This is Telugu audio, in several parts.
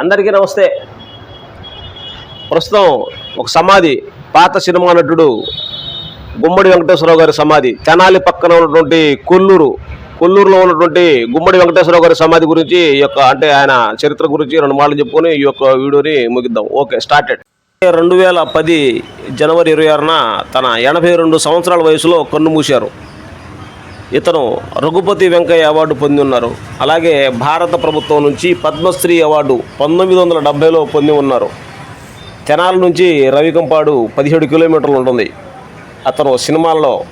అందరికీ నమస్తే. ప్రస్తుతం ఒక సమాధి పాత సినిమా నటుడు గుమ్మడి వెంకటేశ్వరరావు గారి సమాధి తెనాలి పక్కన ఉన్నటువంటి కొల్లూరు కొల్లూరులో ఉన్నటువంటి గుమ్మడి వెంకటేశ్వరరావు గారి సమాధి గురించి ఈ యొక్క అంటే ఆయన చరిత్ర గురించి రెండు మాటలు చెప్పుకొని ఈ యొక్క వీడియోని ముగిద్దాం. Okay started. రెండు వేల పది జనవరి ఇరవై ఆరున తన ఎనభై రెండు సంవత్సరాల వయసులో కన్ను మూశారు. ఇతను రఘుపతి వెంకయ్య అవార్డు పొంది ఉన్నారు. అలాగే భారత ప్రభుత్వం నుంచి పద్మశ్రీ అవార్డు పంతొమ్మిది వందల డెబ్భైలో పొంది ఉన్నారు. తెనాల నుంచి రవికంపాడు పదిహేడు కిలోమీటర్లు ఉంటుంది. అతను సినిమాల్లో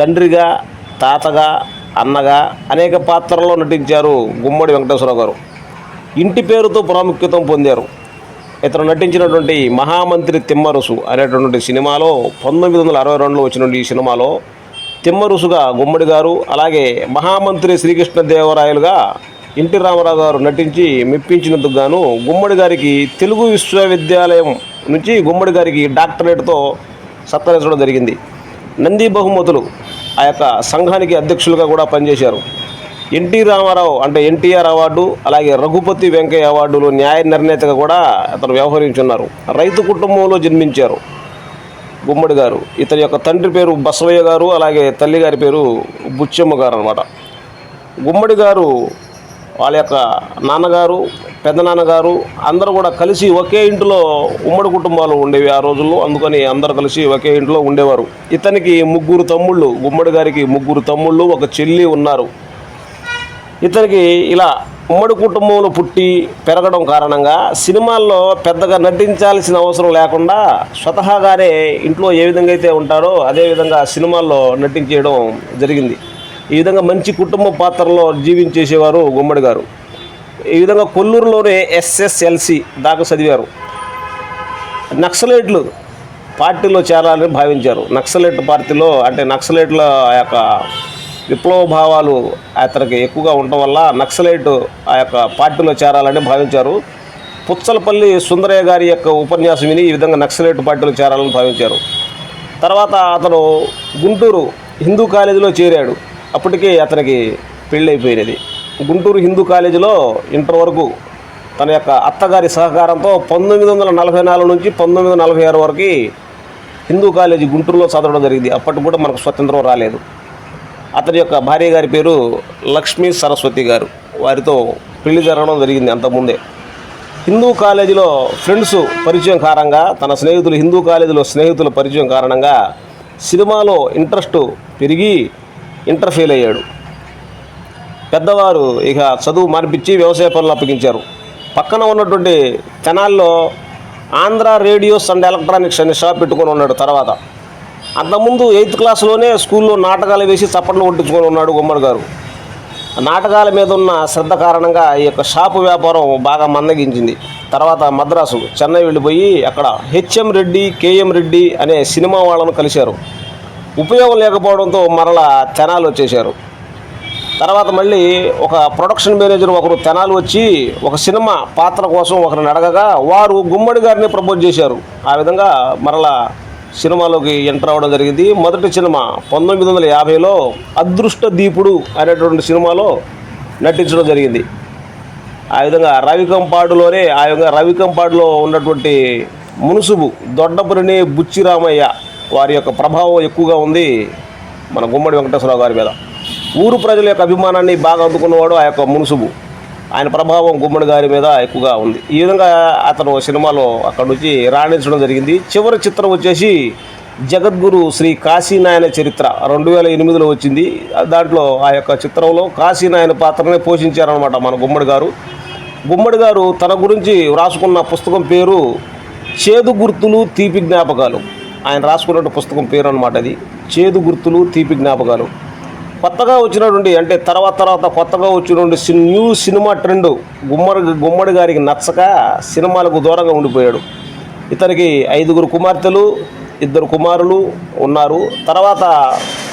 తండ్రిగా తాతగా అన్నగా అనేక పాత్రల్లో నటించారు గుమ్మడి వెంకటేశ్వరరావు గారు. ఇంటి పేరుతో ప్రాముఖ్యత పొందారు. ఇతను నటించినటువంటి మహామంత్రి తిమ్మరుసు అనేటటువంటి సినిమాలో పంతొమ్మిది వందల అరవై రెండులో వచ్చినటువంటి ఈ సినిమాలో తిమ్మరుసుగా గుమ్మడి గారు అలాగే మహామంత్రి శ్రీకృష్ణదేవరాయలుగా ఎన్టీ రామారావు గారు నటించి మెప్పించినందుకు గాను గుమ్మడి గారికి తెలుగు విశ్వవిద్యాలయం నుంచి గుమ్మడి గారికి డాక్టరేట్తో సత్కరించడం జరిగింది. నంది బహుమతులు ఆ యొక్క సంఘానికి అధ్యక్షులుగా కూడా పనిచేశారు. ఎన్టీ రామారావు అంటే ఎన్టీఆర్ అవార్డు అలాగే రఘుపతి వెంకయ్య అవార్డులు న్యాయ నిర్ణేతగా కూడా అతను వ్యవహరించున్నారు. రైతు కుటుంబంలో జన్మించారు. గుమ్మడి గారు. ఇతని యొక్క తండ్రి పేరు బసవయ్య గారు అలాగే తల్లి గారి పేరు బుచ్చమ్మ గారు అనమాట గుమ్మడి గారు వాళ్ళ యొక్క నాన్నగారు పెద్దనాన్నగారు అందరూ కూడా కలిసి ఒకే ఇంటిలో ఉమ్మడి కుటుంబాలు ఉండేవి ఆ రోజుల్లో. అందుకని అందరు కలిసి ఒకే ఇంట్లో ఉండేవారు. ఇతనికి ముగ్గురు తమ్ముళ్ళు గుమ్మడి గారికి ముగ్గురు తమ్ముళ్ళు ఒక చెల్లి ఉన్నారు. ఇతనికి ఇలా ఉమ్మడి కుటుంబంలో పుట్టి పెరగడం కారణంగా సినిమాల్లో పెద్దగా నటించాల్సిన అవసరం లేకుండా స్వతహాగానే ఇంట్లో ఏ విధంగా అయితే ఉంటారో అదేవిధంగా సినిమాల్లో నటించేయడం జరిగింది. ఈ విధంగా మంచి కుటుంబ పాత్రలో జీవించేసేవారు గుమ్మడి గారు. ఈ విధంగా కొల్లూరులోనే ఎస్ఎస్ఎల్సి దాకా చదివారు. నక్సలైట్లు పార్టీలో చేరాలని భావించారు. నక్సలైట్ పార్టీలో అంటే నక్సలైట్ల యొక్క విప్లవ భావాలు అతనికి ఎక్కువగా ఉండటం వల్ల నక్సలైట్ ఆ యొక్క పార్టీలో చేరాలని భావించారు. పుచ్చలపల్లి సుందరయ్య గారి యొక్క ఉపన్యాసం విని ఈ విధంగా నక్సలైట్ పార్టీలో చేరాలని భావించారు. తర్వాత అతను గుంటూరు హిందూ కాలేజీలో చేరాడు. అప్పటికే అతనికి పెళ్ళైపోయినది. గుంటూరు హిందూ కాలేజీలో ఇంటర్ వరకు తన యొక్క అత్తగారి సహకారంతో పంతొమ్మిది వందల నలభై నాలుగు నుంచి పంతొమ్మిది వందల నలభై ఆరు వరకు హిందూ కాలేజీ గుంటూరులో చదవడం జరిగింది. అప్పటికి కూడా మనకు స్వతంత్రం రాలేదు. అతని యొక్క భార్య గారి పేరు లక్ష్మీ సరస్వతి గారు. వారితో పెళ్ళి జరగడం జరిగింది అంతకుముందే. హిందూ కాలేజీలో ఫ్రెండ్స్ పరిచయం కారణంగా తన స్నేహితులు హిందూ కాలేజీలో స్నేహితుల పరిచయం కారణంగా సినిమాలో ఇంట్రెస్ట్ పెరిగి ఇంటర్ ఫెయిల్ అయ్యాడు. పెద్దవారు ఇక చదువు మార్పించి వ్యవసాయ పనులు అప్పగించారు. పక్కన ఉన్నటువంటి తెనాల్లో ఆంధ్ర రేడియోస్ అండ్ ఎలక్ట్రానిక్స్ అనే షాప్ పెట్టుకొని ఉన్నాడు తర్వాత. అంతకుముందు ఎయిత్ క్లాస్లోనే స్కూల్లో నాటకాలు వేసి చప్పట్లు కొట్టించుకొని ఉన్నాడు గుమ్మడి గారు. నాటకాల మీద ఉన్న శ్రద్ధ కారణంగా ఈ యొక్క షాపు వ్యాపారం బాగా మందగించింది. తర్వాత మద్రాసు చెన్నై వెళ్ళిపోయి అక్కడ హెచ్ఎం రెడ్డి కేఎం రెడ్డి అనే సినిమా వాళ్ళను కలిశారు. ఉపయోగం లేకపోవడంతో మరలా తెనాలు వచ్చేశారు. తర్వాత మళ్ళీ ఒక ప్రొడక్షన్ మేనేజర్ ఒకరు తెనాలు వచ్చి ఒక సినిమా పాత్ర కోసం ఒకరిని అడగగా వారు గుమ్మడి గారిని ప్రపోజ్ చేశారు. ఆ విధంగా మరలా సినిమాలోకి ఎంటర్ అవ్వడం జరిగింది. మొదటి సినిమా పంతొమ్మిది వందల యాభైలో అదృష్ట దీపుడు అనేటువంటి సినిమాలో నటించడం జరిగింది. ఆ విధంగా రవికంపాడులోనే ఆ విధంగా రవికంపాడులో ఉన్నటువంటి మునుసుబు దొడ్డపురిని బుచ్చిరామయ్య వారి యొక్క ప్రభావం ఎక్కువగా ఉంది మన గుమ్మడి వెంకటేశ్వరరావు గారి మీద. ఊరు ప్రజల యొక్క అభిమానాన్ని బాగా అందుకున్నవాడు ఆ యొక్క మునుసుబు. ఆయన ప్రభావం గుమ్మడి గారి మీద ఎక్కువగా ఉంది. ఈ విధంగా అతను సినిమాలో అక్కడ నుంచి రాణించడం జరిగింది. చివరి చిత్రం వచ్చేసి జగద్గురు శ్రీ కాశీనాయన చరిత్ర రెండు వేల ఎనిమిదిలో వచ్చింది. దాంట్లో ఆ యొక్క చిత్రంలో కాశీనాయన పాత్రనే పోషించారనమాట మన గుమ్మడి గారు. గుమ్మడి గారు తన గురించి వ్రాసుకున్న పుస్తకం పేరు చేదు గుర్తులు తీపి జ్ఞాపకాలు. ఆయన రాసుకున్న పుస్తకం పేరు అనమాట అది. చేదు గుర్తులు తీపి జ్ఞాపకాలు. కొత్తగా వచ్చినటువంటి అంటే తర్వాత తర్వాత కొత్తగా వచ్చినటువంటి C- new cinema trend Gummadi Gummadi గారికి నచ్చక సినిమాలకు దూరంగా ఉండిపోయాడు. ఇతనికి ఐదుగురు కుమార్తెలు ఇద్దరు కుమారులు ఉన్నారు. తర్వాత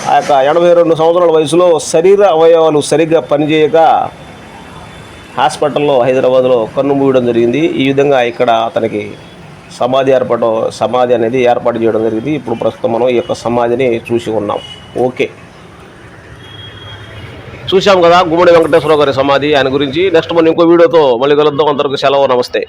ఆ యొక్క ఎనభై రెండు సంవత్సరాల వయసులో శరీర అవయవాలు సరిగ్గా పనిచేయక హాస్పిటల్లో హైదరాబాద్లో కన్ను మూయడం జరిగింది. ఈ విధంగా ఇక్కడ అతనికి సమాధి ఏర్పాటు సమాధి అనేది ఏర్పాటు చేయడం జరిగింది. ఇప్పుడు ప్రస్తుతం మనం ఈ యొక్క సమాధిని చూసి ఉన్నాం. ఓకే. చూశాం కదా గుమ్మడి వెంకటేశ్వర గారి సమాధి. ఆయన గురించి నెక్స్ట్ మనం ఇంకో వీడియోతో మళ్ళీ కలుద్దాం. అందరికీ సెలవు నమస్తే.